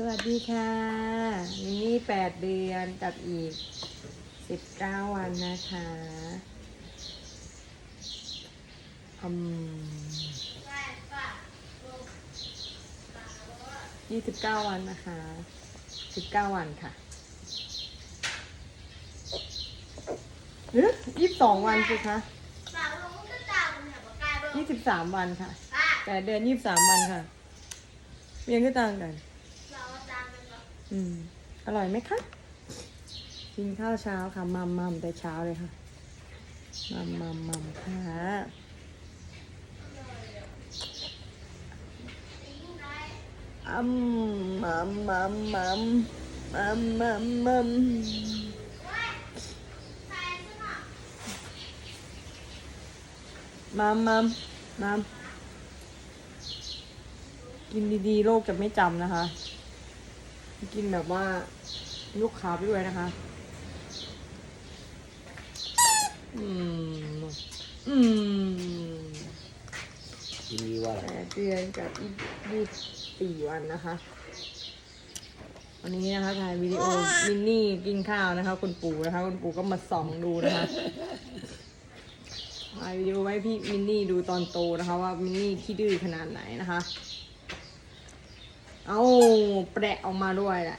สวัสดีค่ะมินี่แปดเดือนกับอีกสิบเก้าวันนะคะอืมยี่สิบเก้าวันนะคะสิบเก้าวันค่ะเฮ้ยยี่สิบสองวันสิคะยี่สิบสามวันค่ะแปดเดือนยี่สิบสามวันค่ะเรียนก็ต่างกัน อืม อร่อยไหมคะ กินข้าวเช้าค่ะ มัมมัมแต่เช้าเลยค่ะ มัมมัมมัมค่ะอัมมัมมัมมัมมัมมัมมัมมัมมัมมัมกินดีๆ โลกจะไม่จำนะคะ กินแบบว่าลูกค้าไปด้วยนะคะ อืม อืมกินดีว่าอะไรแปดเดือนกับอีกยี่สิบสี่วันนะคะ วันนี้นะคะถ่ายวิดีโอมินนี่กินข้าวนะคะ คุณปู่นะคะ คุณปู่ก็มาส่องดูนะคะถ่ายวิดีโอไว้พี่มินนี่ดูตอนโตนะคะ ว่ามินนี่ขี้ดื้อขนาดไหนนะคะ เอาแปะออกมาด้วยแหละ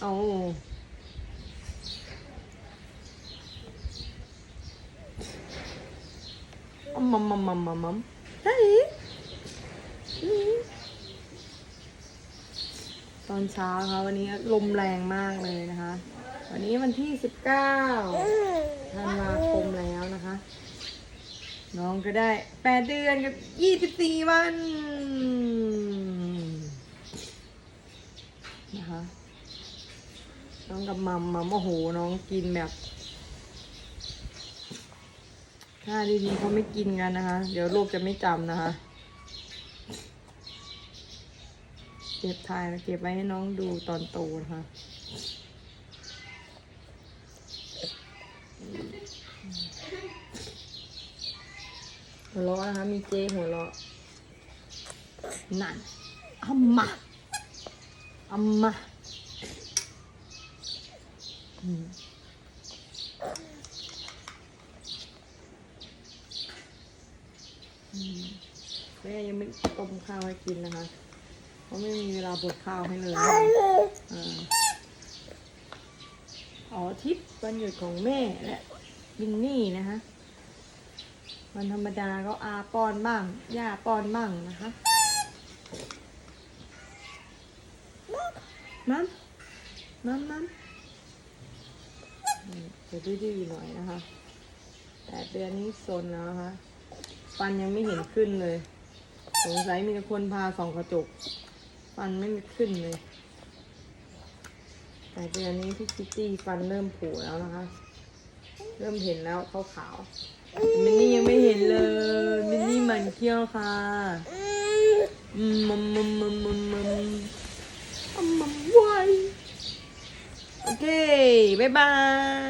เอามัมมัมมัมมัมมัมมัมใช่ตอนเช้าค่ะวันนี้ลมแรงมากเลยนะคะ วันนี้วันที่สิบเก้าธันวาคมแล้วนะคะ น้องก็ได้แปดเดือนกับยี่สิบสี่วันนะคะน้องกับมัมมัมโอ้โห น้องกินแบบ ถ้าดีๆเขาไม่กินกันนะคะ เดี๋ยวโลกจะไม่จำนะคะ เก็บถ่ายเก็บไว้ให้น้องดูตอนโตนะคะ หัวเราะนะคะมีเจ๊หัวเราะนั่นอัมมาอัมมาอืมอืมแม่ยังไม่ต้มข้าวให้กินนะคะ เพราะไม่มีเวลาบดข้าวให้เลยนะคะอ่าอ๋อทริปวันหยุดของแม่และบินนี่นะคะ วันธรรมดาก็อาป้อนบ้างย่าป้อนบ้างนะคะมัมมัมมัมจะดื้อๆหน่อยนะคะ แต่เดือนนี้ซนแล้วนะคะฟันยังไม่เห็นขึ้นเลย สงสัยมีแต่คนพาส่องกระจก ฟันไม่มีขึ้นเลย แต่เดือนนี้พี่คิตตี้ฟันเริ่มผุแล้วนะคะ เริ่มเห็นแล้วขาวขาวมินนี่ยังไม่เห็นเลย มินนี่หมันเที่ยวค่ะมมัมมัมมัมมัมมัมมัมมัมไวโอเค บ๊ายบาย